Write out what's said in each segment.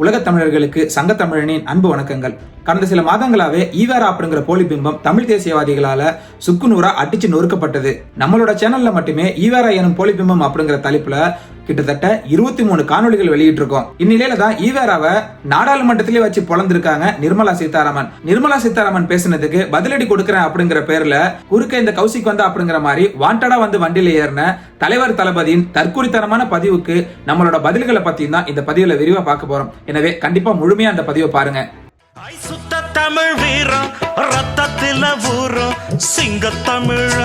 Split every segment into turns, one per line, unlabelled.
உலகத் தமிழர்களுக்கு சங்க தமிழனின் அன்பு வணக்கங்கள். கடந்த சில மாதங்களாவே ஈவேரா அப்படிங்கிற போலி பிம்பம் தமிழ் தேசியவாதிகளால சுக்குநூறா அடிச்சு நொறுக்கப்பட்டது. நம்மளோட சேனல்ல மட்டுமே ஈவேரா எனும் போலி பிம்பம் அப்படிங்கிற தலைப்புல கிட்டத்தட்ட இருபத்தி மூணு காணொளிகள் வெளியிட்டிருக்கோம். இந்நிலையில தான் ஈவேராவை நாடாளுமன்றத்திலே வச்சு பொழந்திருக்காங்க நிர்மலா சீதாராமன். நிர்மலா சீதாராமன் பேசினதுக்கு பதிலடி கொடுக்கறேன் அப்படிங்கிற பேர்ல குறுக்க இந்த கௌசிக் வந்தா அப்படிங்கிற மாதிரி வாண்டடா வந்து வண்டியில ஏறின தலைவர் தளபதியின் தற்குறித்தனமான பதிவுக்கு நம்மளோட பதில்களை பத்தியும் தான் இந்த பதிவுல விரிவா பார்க்க போறோம். எனவே கண்டிப்பா முழுமையா அந்த பதிவை பாருங்க.
தமிழ் வீரம் ரத்தத்தில ஊறும் சிங்க தமிழ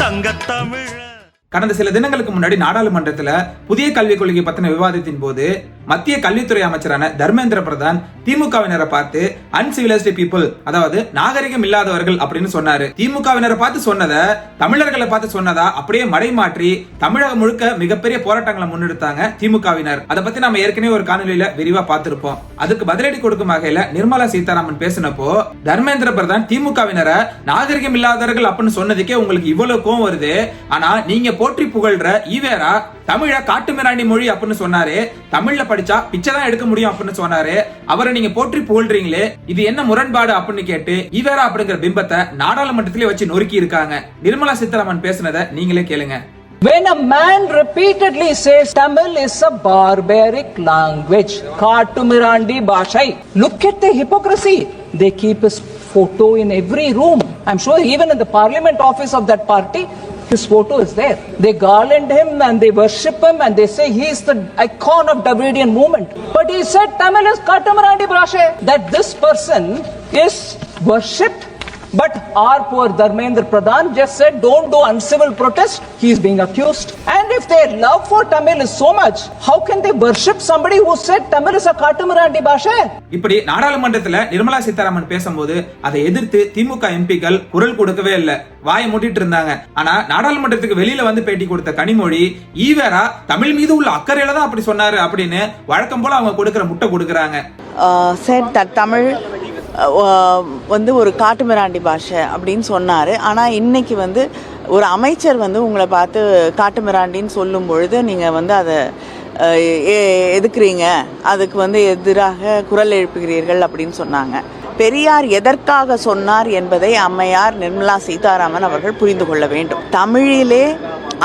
தங்க தமிழ
கடந்த சில தினங்களுக்கு முன்னாடி நாடாளுமன்றத்துல புதிய கல்விக் கொள்கை பத்தின விவாதத்தின் போது மத்திய கல்வித்துறை அமைச்சரான தர்மேந்திர பிரதான் திமுகவினரை பார்த்து அன்சிவிலைஸ்டு பீப்புள் அதாவது நாகரிகம் இல்லாதவர்கள் அப்படின்னு சொன்னாரு. திமுகவினரை பார்த்து சொன்னதை தமிழர்களை பார்த்து சொன்னதா அப்படியே மடைமாற்றி தமிழகம் முழுக்க மிகப்பெரிய போராட்டங்களை முன்னெடுத்தாங்க திமுகவினர். அதை பத்தி நம்ம ஏற்கனவே ஒரு காணொலியில விரிவா பார்த்திருப்போம். அதுக்கு பதிலடி கொடுக்கும் வகையில நிர்மலா சீதாராமன் பேசினப்போ தர்மேந்திர பிரதான் திமுகவினரை நாகரிகம் இல்லாதவர்கள் அப்படின்னு சொன்னதுக்கே உங்களுக்கு இவ்வளவு கோவம் வருது. ஆனா நீங்க போற்றி புகழ்ற ஈவேரா தமிழ காட்டுமிராண்டி மொழி அப்படின்னு சொன்னாரு தமிழ்ல படிச்சா பிச்சை தான் எடுக்க முடியும் அப்படின்னு சொன்னாரு அவரை நீங்க போற்றி புகழ்றீங்களே இது என்ன முரண்பாடு அப்படின்னு கேட்டு ஈவேரா அப்படிங்கிற பிம்பத்தை நாடாளுமன்றத்திலே வச்சு நொறுக்கி இருக்காங்க நிர்மலா சீதாராமன் பேசுனதை நீங்களே கேளுங்க
When a man repeatedly says Tamil is a barbaric language, Katumirandi Bashai, look at the hypocrisy. They keep his photo in every room. I'm sure even in the parliament office of that party, his photo is there. They garland him and they worship him and they say he is the icon of Dravidian movement. But he said Tamil is Katumirandi Bhashai. That this person is worshipped but our poor Dharmendra Pradhan just said, don't do uncivil protest. He is being accused. And if their love for Tamil is so much, how can they worship somebody who said Tamil is a Katumarandi Bhasha?
இப்படி நாடாளுமன்றத்துல நிர்மலா சீதாராமன் பேசும்போது அதை எதிர்த்து திமுக எம்பிக்கள் குரல் கொடுக்கவே இல்ல வாயை மூடிட்டு இருந்தாங்க ஆனா நாடாளுமன்றத்துக்கு வெளியில வந்து பேட்டி கொடுத்த கனிமொழி ஈவேரா தமிழ் மீது உள்ள அக்கறையில தான் அப்படி சொன்னாரு அப்படின்னு வழக்கம் போல அவங்க கொடுக்கிற முட்டை கொடுக்கறாங்க
செட் தட் தமிழ் அஹ், வந்து ஒரு காட்டுமிராண்டி பாஷை அப்படின்னு சொன்னார். ஆனால் இன்னைக்கு வந்து ஒரு அமைச்சர் வந்து உங்களை பார்த்து காட்டுமிராண்டின்னு சொல்லும் பொழுது நீங்கள் வந்து அதை எதுக்குறீங்க? அதுக்கு வந்து எதிராக குரல் எழுப்புகிறீர்கள் அப்படின்னு சொன்னாங்க. பெரியார் எதற்காக சொன்னார் என்பதை அம்மையார் நிர்மலா சீதாராமன் அவர்கள் புரிந்து கொள்ள வேண்டும். தமிழிலே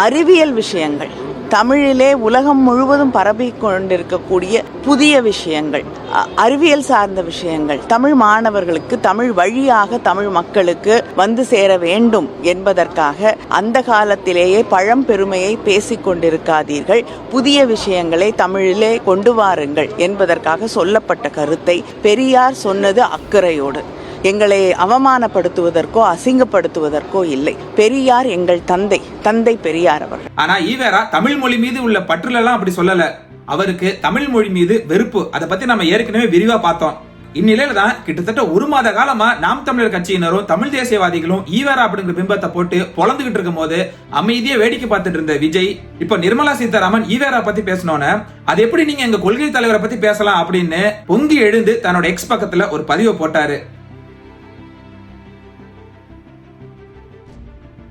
அறிவியல் விஷயங்கள் தமிழிலே உலகம் முழுவதும் பரவி கொண்டிருக்கக்கூடிய புதிய விஷயங்கள் அ- அறிவியல் சார்ந்த விஷயங்கள் தமிழ் மாணவர்களுக்கு தமிழ் வழியாக தமிழ் மக்களுக்கு வந்து சேர வேண்டும் என்பதற்காக அந்த காலத்திலேயே பழம்பெருமையை பேசிக் கொண்டிருக்காதீர்கள் புதிய விஷயங்களை தமிழிலே கொண்டு வாருங்கள் என்பதற்காக சொல்லப்பட்ட கருத்தை பெரியார் சொன்னது அக்கறையோடு. எங்களை அவமானப்படுத்துவதற்கோ அசிங்கப்படுத்துவதற்கோ இல்லை. பெரியார் எங்கள் தந்தை. தந்தை பெரியார் அவர்கள்.
ஆனா ஈவேரா தமிழ் மொழி மீது உள்ள பற்றுல எல்லாம் அப்படி சொல்லல. அவருக்கு தமிழ் மொழி மீது வெறுப்பு. அதை பத்தி நம்ம ஏற்கனவே விரிவா பார்த்தோம். இந்நிலையில தான் கிட்டத்தட்ட ஒரு மாத காலமா நாம் தமிழர் கட்சியினரும் தமிழ் தேசியவாதிகளும் ஈவேரா அப்படிங்கிற பிம்பத்தை போட்டு பொழந்துகிட்டு இருக்கும் போது அமைதியா வேடிக்கை பார்த்துட்டு இருந்த விஜய் இப்ப நிர்மலா சீதாராமன் ஈவேரா பத்தி பேசினோன்னு அது எப்படி நீங்க எங்க கொள்கை தலைவரை பத்தி பேசலாம்? அப்படின்னு பொங்கி எழுந்து தன்னோட எக்ஸ் பக்கத்துல ஒரு பதிவை போட்டாரு.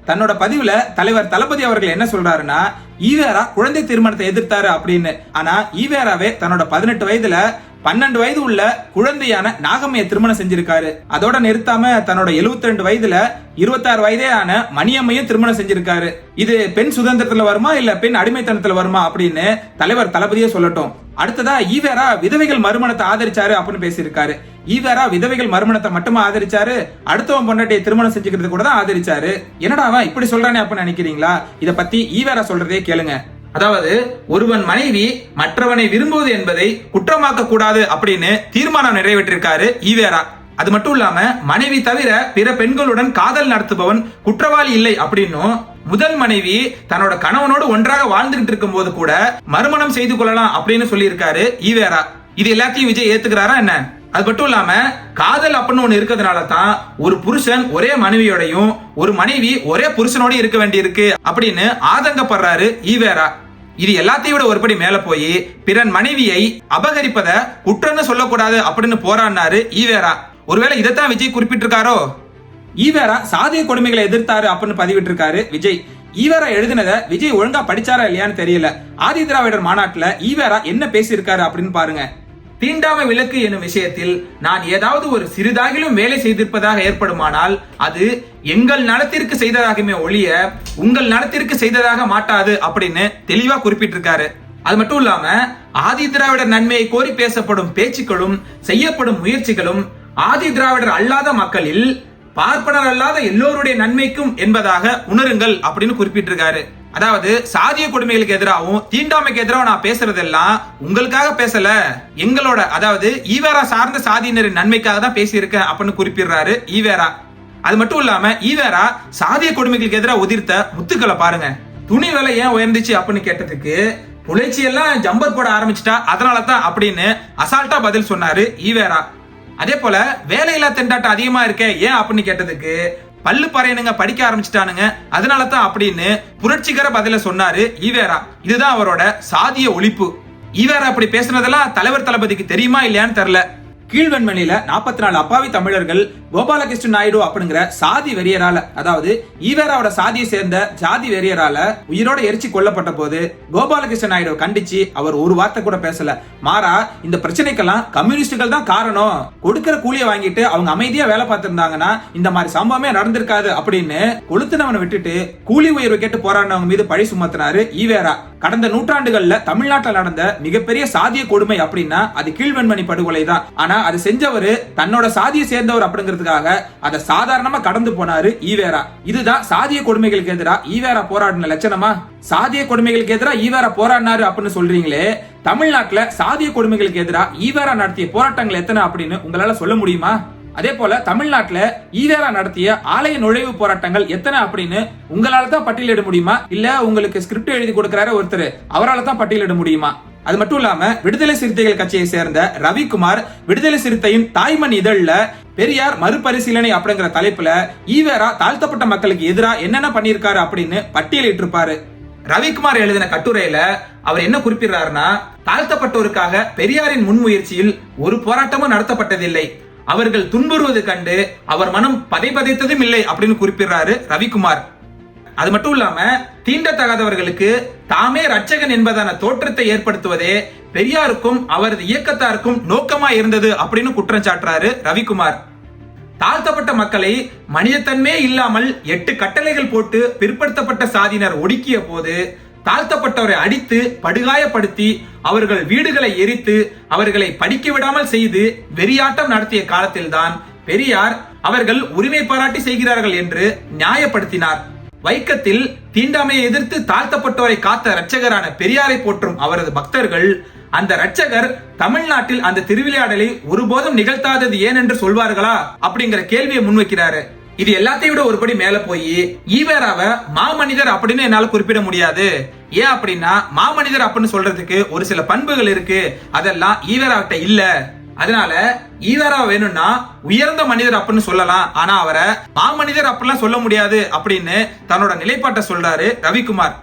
தன்னோட பதிவுல தலைவர் தளபதி அவர்கள் என்ன சொல்றாருன்னா ஈவேரா குழந்தை திருமணத்தை எதிர்த்தாரு அப்படின்னு. ஆனா ஈவேராவே தன்னோட பதினெட்டு வயதுல பன்னெண்டு வயது உள்ள குழந்தையான நாகம்மையை திருமணம் செஞ்சிருக்காரு. அதோட நிறுத்தாம தன்னோட 72 ரெண்டு வயதுல இருபத்தாறு வயதே ஆன மணியம்மையும் திருமணம் செஞ்சிருக்காரு. இது பெண் சுதந்திரத்துல வருமா இல்ல பெண் அடிமைத்தனத்துல வருமா அப்படின்னு தலைவர் தளபதியே சொல்லட்டும். அடுத்ததா ஈவேரா விதவைகள் மறுமணத்தை ஆதரிச்சாரு அப்படின்னு பேசியிருக்காரு. ஈவேரா விதவைகள் மறுமணத்தை மட்டுமா ஆதரிச்சாரு? அடுத்தவன் பொண்டாட்டியை திருமணம் செஞ்சுக்கிறது கூட தான் ஆதரிச்சாரு. என்னடா அவன் இப்படி சொல்றானே அப்படின்னு நினைக்கிறீங்களா? இத பத்தி ஈவேரா சொல்றதே கேளுங்க. அதாவது ஒருவன் மனைவி மற்றவனை விரும்புவது என்பதை குற்றமாக்க கூடாது அப்படின்னு தீர்மானம் நிறைவேற்றிருக்காரு ஈவேரா. அது மட்டும் இல்லாம மனைவி தவிர பிற பெண்களுடன் காதல் நடத்துபவன் குற்றவாளி இல்லை அப்படின்னும் முதல் மனைவி தன்னோட கணவனோடு ஒன்றாக வாழ்ந்துகிட்டு இருக்கும் போது கூட மறுமணம் செய்து கொள்ளலாம் அப்படின்னு சொல்லியிருக்காரு ஈவேரா. இது எல்லாத்தையும் விஜய் ஏத்துக்கிறாரா என்ன? அது மட்டும் இல்லாம காதல் அப்படின்னு ஒண்ணு இருக்கிறதுனால தான் ஒரு புருஷன் ஒரே மனைவியோடையும் ஒரு மனைவி ஒரே புருஷனோடய இருக்க வேண்டியிருக்கு அப்படின்னு ஆதங்கப்படுறாரு ஈவேரா. இது எல்லாத்தையும் விட ஒருபடி மேல போய் பிறன் மனைவியை அபகரிப்பத குற்றம்னு சொல்லக்கூடாது அப்படின்னு போராடினாரு ஈவேரா. ஒருவேளை இதைத்தான் விஜய் குறிப்பிட்டிருக்காரோ? ஈவேரா சாதிய கொடுமைகளை எதிர்த்தாரு அப்படின்னு பதிவிட்டிருக்காரு விஜய். ஈவேரா எழுதினத விஜய் ஒழுங்கா படிச்சாரா இல்லையான்னு தெரியல. ஆதி திராவிடர் மாநாட்டுல ஈவேரா என்ன பேசியிருக்காரு அப்படின்னு பாருங்க. தீண்டாமை விலக்கு எனும் விஷயத்தில் நான் ஏதாவது ஒரு சிறிதாகிலும் வேலை செய்திருப்பதாக ஏற்படுமானால் அது எங்கள் நலத்திற்கு செய்ததாகுமே ஒழிய உங்கள் நலத்திற்கு செய்ததாக மாட்டாது அப்படின்னு தெளிவா குறிப்பிட்டிருக்காரு. அது மட்டும் இல்லாம ஆதி திராவிடர் நன்மையை கோரி பேசப்படும் பேச்சுக்களும் செய்யப்படும் முயற்சிகளும் ஆதி திராவிடர் அல்லாத மக்களில் பார்ப்பனர் அல்லாத எல்லோருடைய நன்மைக்கும் என்பதாக உணருங்கள் அப்படின்னு குறிப்பிட்டிருக்காரு. அதாவது சாதிய கொடுமைகளுக்கு எதிராகவும் தீண்டாமைக்கு எதிராக நான் பேசுறதெல்லாம் உங்களுக்காக பேசல. எங்களோட அதாவது ஈவேரா சார்ந்த சாதியினரின் நன்மைக்காக தான் பேசியிருக்கேன் அப்படின்னு குறிப்பிடுறாரு ஈவேரா. அது மட்டும் இல்லாம ஈவேரா சாதிய கொடுமைகளுக்கு எதிராக உதிர்த்த முத்துக்களை பாருங்க. துணி விலை ஏன் உயர்ந்துச்சு அப்படின்னு கேட்டதுக்கு புலைச்சி எல்லாம் ஜம்பர் போட ஆரம்பிச்சிட்டா அதனால தான் அப்படின்னு அசால்ட்டா பதில் சொன்னாரு ஈவேரா. அதே போல வேலையில்லா திண்டாட்டம் அதிகமா இருக்கே ஏன் அப்படின்னு கேட்டதுக்கு பல்லு பறையனுங்க படிக்க ஆரம்பிச்சிட்டானுங்க. அதனால தான் அப்படின்னு புரட்சிகர பதில சொன்னாரு ஈவேரா. இதுதான் அவரோட சாதிய ஒழிப்பு. ஈவேரா அப்படி பேசுனதெல்லாம் தலைவர் தளபதிக்கு தெரியுமா இல்லையான்னு தெரியல. கீழ்வெண்மணியில நாற்பத்தி நாலு அப்பாவி தமிழர்கள் கோபாலகிருஷ்ண நாயுடு அப்படிங்கிற சாதி வெறியரால அதாவது ஈவேராவோட சாதியை சேர்ந்த ஜாதி வெறியரால உயிரோட எரிச்சு கொல்லப்பட்ட போது கோபாலகிருஷ்ண நாயுடு கண்டிச்சு அவர் ஒரு வார்த்தை கூட பேசல. மாறா இந்த பிரச்சனைக்கெல்லாம் கம்யூனிஸ்டுகள் தான் காரணம். கொடுக்கிற கூலியை வாங்கிட்டு அவங்க அமைதியா வேலை பார்த்திருந்தாங்கன்னா இந்த மாதிரி சம்பவமே நடந்திருக்காது அப்படின்னு கொளுத்துனவனை விட்டுட்டு கூலி உயர்வு கேட்டு போராடினவங்க மீது பழி சுமத்தினாரு ஈவேரா. கடந்த நூற்றாண்டுகள்ல தமிழ்நாட்டில் நடந்த மிகப்பெரிய சாதிய கொடுமை அப்படின்னா அது கீழ்வெண்மணி படுகொலை தான். ஆனா அது செஞ்சவர் தன்னோட சாதியை சேர்ந்தவர் அப்படிங்கிறதுக்காக அதை சாதாரணமா கடந்து போனாரு ஈவேரா. இதுதான் சாதிய கொடுமைகளுக்கு எதிராக ஈவேரா போராடின லட்சணமா? சாதிய கொடுமைகளுக்கு எதிராக ஈவேரா போராடினாரு அப்படின்னு சொல்றீங்களே தமிழ்நாட்டுல சாதிய கொடுமைகளுக்கு எதிராக ஈவேரா நடத்திய போராட்டங்கள் எத்தனை அப்படின்னு உங்களால சொல்ல முடியுமா? அதே போல தமிழ்நாட்டுல ஈவேரா நடத்திய ஆலய நுழைவு போராட்டங்கள் எத்தனை அப்படின்னு உங்களால தான் பட்டியலிட முடியுமா? இல்ல உங்களுக்கு ஸ்கிரிப்ட் எழுதி கொடுக்கிறாரு ஒருத்தர் அவரால தான் பட்டியலிட முடியுமா? அது மட்டும் இல்லாம விடுதலை சிறுத்தைகள் கட்சியை சேர்ந்த ரவிக்குமார் விடுதலை சிறுத்தையின் தாய்மண் இதழ்ல பெரியார் மறுபரிசீலனை அப்படிங்கிற தலைப்புல ஈவேரா தாழ்த்தப்பட்ட மக்களுக்கு எதிராக என்னென்ன பண்ணியிருக்காரு அப்படின்னு பட்டியலிட்டு இருப்பாரு ரவிக்குமார் எழுதின கட்டுரையில அவர் என்ன குறிப்பிடுறாருன்னா தாழ்த்தப்பட்டோருக்காக பெரியாரின் முன்முயற்சியில் ஒரு போராட்டமும் நடத்தப்பட்டதில்லை. அவர்கள் துன்புறுவது கண்டு அவர் மனம் பதைபதைத்ததும் இல்லை அப்படின்னு குறிப்பிடுறாரு ரவிக்குமார். அது மட்டும் இல்லாம தீண்டத்தகாதவர்களுக்கு தாமே ரட்சகன் என்பதான தோற்றத்தை ஏற்படுத்துவதே பெரியாருக்கும் அவரது இயக்கத்தாருக்கும் நோக்கமா இருந்தது அப்படின்னு குற்றம் சாட்டுறாரு ரவிக்குமார். தாழ்த்தப்பட்ட மக்களை மனிதத்தன்மே இல்லாமல் எட்டு கட்டளைகள் போட்டு பிற்படுத்தப்பட்ட சாதியினர் ஒடுக்கிய போது தாழ்த்தப்பட்டவரை அடித்து படுகாயப்படுத்தி அவர்கள் வீடுகளை எரித்து அவர்களை படிக்க விடாமல் செய்து வெறியாட்டம் நடத்திய காலத்தில்தான் பெரியார் அவர்கள் உரிமை பாராட்டி செய்கிறார்கள் என்று நியாயப்படுத்தினார். வைக்கத்தில் தீண்டாமையை எதிர்த்து தாழ்த்தப்பட்டோரை காத்த இரட்சகரான பெரியாரை போற்றும் அவரது பக்தர்கள் அந்த இரட்சகர் தமிழ்நாட்டில் அந்த திருவிளையாடலை ஒருபோதும் நிகழ்த்தாதது ஏன் என்று சொல்வார்களா? அப்படிங்கிற கேள்வியை முன்வைக்கிறாரு. இது எல்லாத்தையும் விட ஒருபடி மேல போய் ஈவேராவை மாமனிதர் அப்படின்னு என்னால குறிப்பிட முடியாது. ஏன் அப்படின்னா மாமனிதர் அப்படின்னு சொல்றதுக்கு ஒரு சில பண்புகள் இருக்கு. அதெல்லாம் ஈவேராவிட்ட இல்ல. அதனால ஈவேரா வேணும்னா உயர்ந்த மனிதர் அப்படின்னு சொல்லலாம். ஆனா அவரை மாமனிதர் அப்படிலாம் சொல்ல முடியாது அப்படின்னு தன்னோட நிலைப்பாட்டை சொல்றாரு ரவிக்குமார்.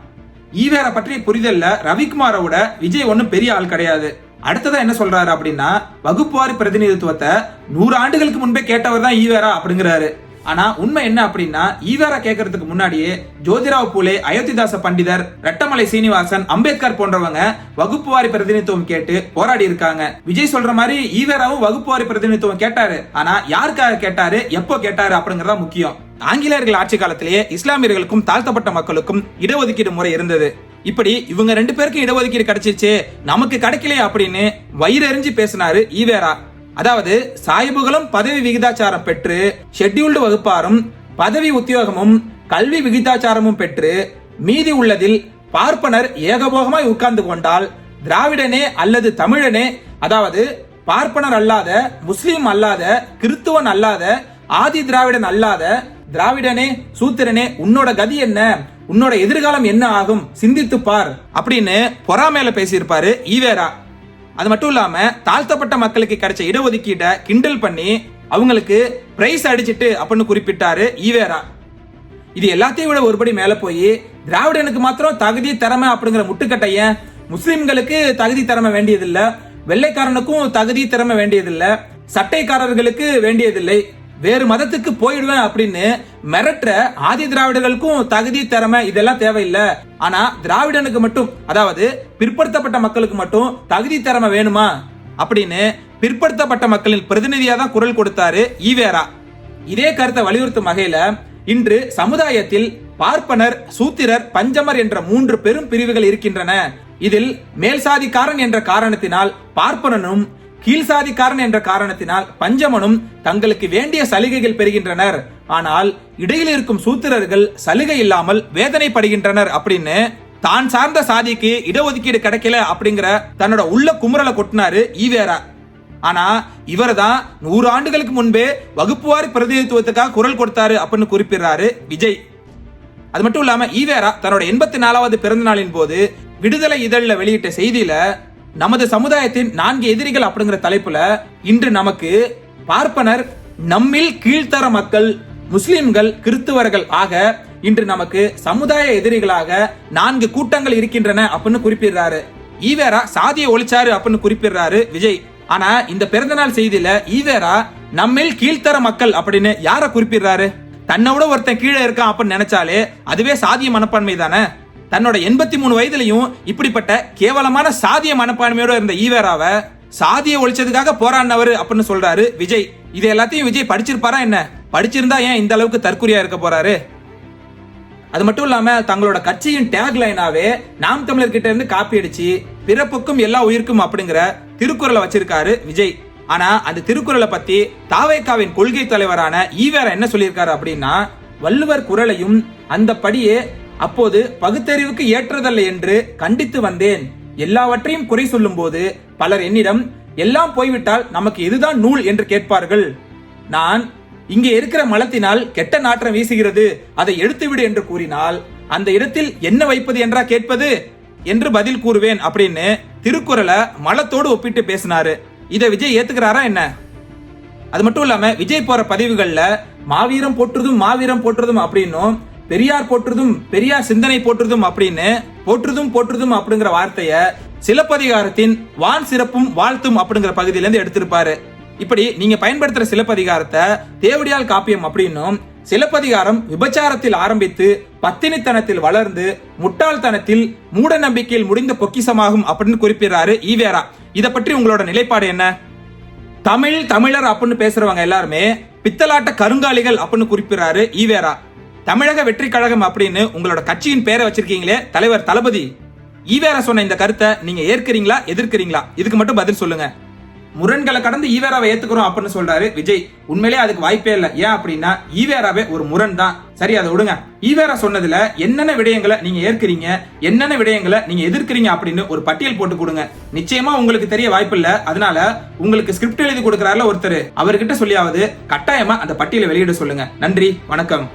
ஈவேரா பற்றிய புரிதல்ல ரவிக்குமாரோட விஜய் ஒண்ணும் பெரிய ஆள் கிடையாது. அடுத்ததா என்ன சொல்றாரு அப்படின்னா வகுப்புவாரி பிரதிநிதித்துவத்தை நூறு ஆண்டுகளுக்கு முன்பே கேட்டவர் தான் ஈவேரா அப்படிங்கிறாரு. ஆனா உண்மை என்ன அப்படின்னா ஈவேரா கேட்கறதுக்கு முன்னாடியே ஜோதிராவ் பூலே அயோத்திதாச பண்டிதர் ரெட்டமலை சீனிவாசன் அம்பேத்கர் போன்றவங்க வகுப்புவாரி பிரதிநிதித்துவம் கேட்டு போராடி இருக்காங்க. விஜய் சொல்ற மாதிரி ஈவேராவும் வகுப்புவாரி பிரதிநிதித்துவம் கேட்டாரு. ஆனா யாருக்காக கேட்டாரு எப்போ கேட்டாரு அப்படிங்கறதா முக்கியம். ஆங்கிலேயர்கள் ஆட்சி காலத்திலேயே இஸ்லாமியர்களுக்கும் தாழ்த்தப்பட்ட மக்களுக்கும் இடஒதுக்கீடு முறை இருந்தது. இப்படி இவங்க ரெண்டு பேருக்கும் இடஒதுக்கீடு கிடைச்சிச்சு நமக்கு கிடைக்கலையே அப்படின்னு வயிறெறிஞ்சு பேசினாரு ஈவேரா. அதாவது சாயிபுகளும் பதவி விகிதாச்சாரம் பெற்று ஷெட்யூல்டு வகுப்பாரும் பதவி உத்தியோகமும் கல்வி விகிதாச்சாரமும் பெற்று மீதி உள்ளதில் பார்ப்பனர் ஏகபோகமாய் உட்கார்ந்து கொண்டால் திராவிடனே அல்லது தமிழனே அதாவது பார்ப்பனர் அல்லாத முஸ்லிம் அல்லாத கிறித்துவன் அல்லாத ஆதி திராவிடன் அல்லாத திராவிடனே சூத்திரனே உன்னோட கதி என்ன? உன்னோட எதிர்காலம் என்ன ஆகும்? சிந்தித்து பார். அப்படின்னு பொறாமையில பேசியிருப்பாரு ஈவேரா. அது மட்டும் இல்லாம தாழ்த்தப்பட்ட மக்களுக்கு கிடைச்ச இடஒதுக்கீட்டை கிண்டல் பண்ணி அவங்களுக்கு பிரைஸ் அடிச்சிட்டு அப்படின்னு குறிப்பிட்டாரு ஈவேரா. இது எல்லாத்தையும் விட ஒருபடி மேல போய் திராவிடனுக்கு மாத்திரம் தகுதி திறமை அப்படிங்கிற முட்டுக்கட்டைய முஸ்லிம்களுக்கு தகுதி திறமை வேண்டியதில்லை. வெள்ளைக்காரனுக்கும் தகுதி திறமை வேண்டியதில்லை. சட்டைக்காரர்களுக்கு வேண்டியதில்லை. வேறு மதத்துக்கு போயிடுவேன் அப்படின்னு மிரட்டுற ஆதி திராவிடர்களுக்கும் தகுதி திறமை இதெல்லாம் தேவையில்லை. ஆனா திராவிடனுக்கு மட்டும் அதாவது பிற்படுத்தப்பட்ட மக்களுக்கு மட்டும் தகுதி திறமை வேணுமா? அப்படின்னு பிற்படுத்தப்பட்ட மக்களின் பிரதிநிதியா தான் குரல் கொடுத்தாரு ஈவேரா. இதே கருத்தை வலியுறுத்தும் வகையில இன்று சமுதாயத்தில் பார்ப்பனர் சூத்திரர் பஞ்சமர் என்ற மூன்று பெரும் பிரிவுகள் இருக்கின்றன. இதில் மேல் சாதிக்காரன் என்ற காரணத்தினால் பார்ப்பனனும் கீழ்சாதிக்காரன் என்ற காரணத்தினால் பஞ்சமனும் தங்களுக்கு வேண்டிய சலுகைகள் பெறுகின்றனர். ஆனால் இடையில் இருக்கும் சூத்திரர்கள் சலுகை இல்லாமல் வேதனைப்படுகின்றனர் அப்படின்னு தான் சார்ந்த சாதிக்கு இடஒதுக்கீடு கிடைக்கல அப்படிங்கிற தன்னோட உள்ள குமுறலை கொட்டினாரு ஈவேரா. ஆனா இவர் தான் நூறு ஆண்டுகளுக்கு முன்பே வகுப்புவாரி பிரதிநிதித்துவத்துக்காக குரல் கொடுத்தாரு அப்படின்னு குறிப்பிடுறாரு விஜய். அது மட்டும் இல்லாம ஈவேரா தன்னோட எண்பத்தி நாலாவது பிறந்த நாளின் போது விடுதலை இதழில் வெளியிட்ட செய்தியில நமது சமுதாயத்தின் நான்கு எதிரிகள் அப்படிங்கிற தலைப்புல இன்று நமக்கு பார்ப்பனர் நம்மில் கீழ்த்தர மக்கள் முஸ்லிம்கள் கிறிஸ்துவர்கள் ஆக இன்று நமக்கு சமுதாய எதிரிகளாக நான்கு கூட்டங்கள் இருக்கின்றன அப்படின்னு குறிப்பிடுறாரு. ஈவேரா சாதியை ஒழிச்சாரு அப்படின்னு குறிப்பிடுறாரு விஜய். ஆனா இந்த பிறந்தநாள் செய்தியில ஈவேரா நம்மில் கீழ்த்தர மக்கள் அப்படின்னு யார குறிப்பிடுறாரு? தன்னை விட ஒருத்தன் கீழே இருக்கான் அப்படின்னு நினைச்சாலே அதுவே சாதிய மனப்பான்மை தானே? தன்னோட எண்பத்தி மூணு வயதுலையும் இப்படிப்பட்ட கேவலமான சாதிய மனப்பான்மையோட இருந்த ஈவேராவை சாதியை ஒழிச்சதுக்காக போராடினவர் அப்படின்னு சொல்றாரு விஜய். இது எல்லாத்தையும் விஜய் படிச்சிருப்பாரா என்ன? படிச்சிருந்தா ஏன் இந்த அளவுக்கு தற்கொலையா இருக்க போறாரு? அது மட்டும் இல்லாம தங்களோட கட்சியின் டேக் லைனாவே நாம் தமிழர் கிட்ட இருந்து காப்பி அடிச்சு பிறப்புக்கும் எல்லா உயிருக்கும் அப்படிங்கிற திருக்குறளை வச்சிருக்காரு விஜய். ஆனா அந்த திருக்குறளை பத்தி தாவேக்காவின் கொள்கை தலைவரான ஈவேரா என்ன சொல்லியிருக்காரு அப்படின்னா வள்ளுவர் குரலையும் அந்த படியே அப்போது பகுத்தறிவுக்கு ஏற்றதல்ல என்று கண்டித்து வந்தேன். எல்லாவற்றையும் குறை சொல்லும் போது பலர் என்னிடம் எல்லாம் போய்விட்டால் நமக்கு இதுதான் நூல் என்று கேட்பார்கள். நான் இங்கே இருக்கிற மலத்தினால் கெட்ட நாற்றம் வீசுகிறது அதை எடுத்துவிடு என்று கூறினால் அந்த இடத்தில் என்ன வைப்பது என்றா கேட்பது? என்று பதில் கூறுவேன். அப்படின்னு திருக்குறளை மலத்தோடு ஒப்பிட்டு பேசினாரு. இதை விஜய் ஏத்துக்கிறாரா என்ன? அது மட்டும் இல்லாம விஜய் போற பதிவுகள்ல மாவீரம் போட்டுறதும் மாவீரம் போட்டுறதும் அப்படின்னும் பெரியார் போற்றுதும் பெரியார் சிந்தனை போற்றுதும் அப்படின்னு போற்றுதும் போற்றுதும் அப்படிங்கிற வார்த்தைய சிலப்பதிகாரத்தின் வான் சிறப்பும் வாழ்த்தும் அப்படிங்கிற பகுதியில இருந்து எடுத்திருப்பாரு. இப்படி நீங்க பயன்படுத்துற சிலப்பதிகாரத்தை தேவடியால் காப்பியம் அப்படின்னும் சிலப்பதிகாரம் விபச்சாரத்தில் ஆரம்பித்து பத்தினித்தனத்தில் வளர்ந்து முட்டாள்தனத்தில் மூட நம்பிக்கையில் முடிந்த பொக்கிசமாகும் அப்படின்னு குறிப்பிடுறாரு ஈவேரா. இதை பற்றி உங்களோட நிலைப்பாடு என்ன? தமிழ் தமிழர் அப்படின்னு பேசுறவங்க எல்லாருமே பித்தலாட்ட கருங்காலிகள் அப்படின்னு குறிப்பிடுறாரு ஈவேரா. தமிழக வெற்றி கழகம் அப்படின்னு உங்களோட கட்சியின் பேரை வச்சிருக்கீங்களே தலைவர் தளபதி. ஈவேரா சொன்ன இந்த கருத்தை நீங்க ஏற்கிறீங்களா எதிர்க்கிறீங்களா? இதுக்கு மட்டும் பதில் சொல்லுங்க. முரண்களை கடந்து ஈவேராவை ஏத்துக்கிறோம் அப்படின்னு சொல்றாரு விஜய். உண்மையிலேயே அதுக்கு வாய்ப்பே இல்லை. ஏன் அப்படின்னா ஈவேராவே ஒரு முரண் தான் சரி அதை விடுங்க. ஈவேரா சொன்னதுல என்னென்ன விடயங்களை நீங்க ஏற்கிறீங்க என்னென்ன விடயங்களை நீங்க எதிர்க்கிறீங்க அப்படின்னு ஒரு பட்டியல் போட்டு கொடுங்க. நிச்சயமா உங்களுக்கு தெரிய வாய்ப்பு இல்ல. அதனால உங்களுக்கு ஸ்கிரிப்ட் எழுதி கொடுக்கறாருல ஒருத்தர். அவர்கிட்ட சொல்லியாவது கட்டாயமா அந்த பட்டியலை வெளியிட சொல்லுங்க. நன்றி வணக்கம்.